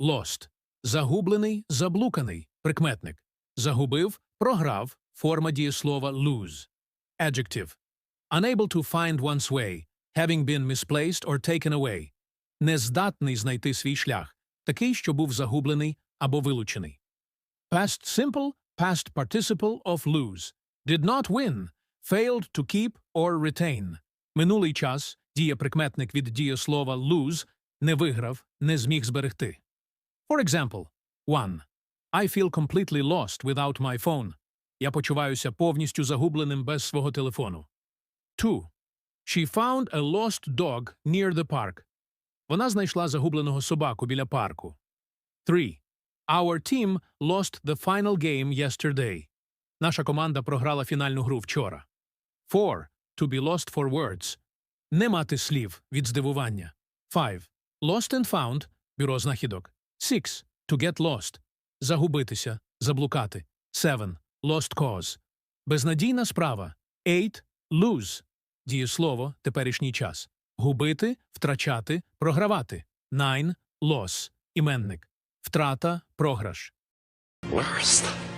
lost. Загублений, заблуканий, прикметник. Загубив, програв, форма дієслова lose. Adjective. Unable to find one's way, having been misplaced or taken away. Нездатний знайти свій шлях, такий, що був загублений або вилучений. Past simple, past participle of lose. Did not win, failed to keep or retain. Минулий час, дієприкметник від дієслова lose, не виграв, не зміг зберегти. For example, 1. I feel completely lost without my phone. Я почуваюся повністю загубленим без свого телефону. 2. She found a lost dog near the park. Вона знайшла загубленого собаку біля парку. 3. Our team lost the final game yesterday. Наша команда програла фінальну гру вчора. 4. To be lost for words. Не мати слів від здивування. 5. Lost and found – бюро знахідок. 6. To get lost – загубитися, заблукати. 7. Lost cause – безнадійна справа. 8. Lose – дієслово, теперішній час. Губити, втрачати, програвати. 9. Loss – іменник. Втрата, програш. Worst.